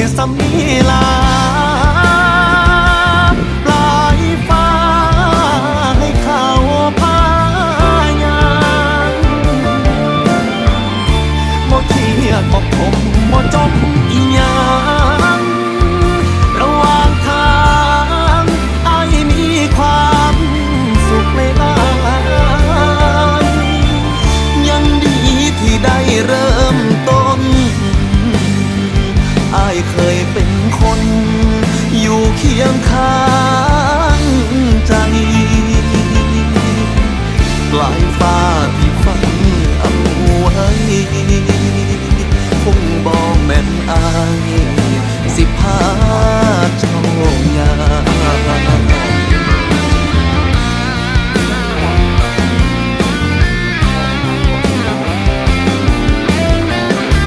ไว้สมีลาปลายฟ้าให้เขาพายางบ่เครียดบ่ขมบ่จม่เคยเป็นคน อยู่เคียงข้างใจปลายฟ้าที่ฝันเอาไว้คงบอกแม่นอายสิพา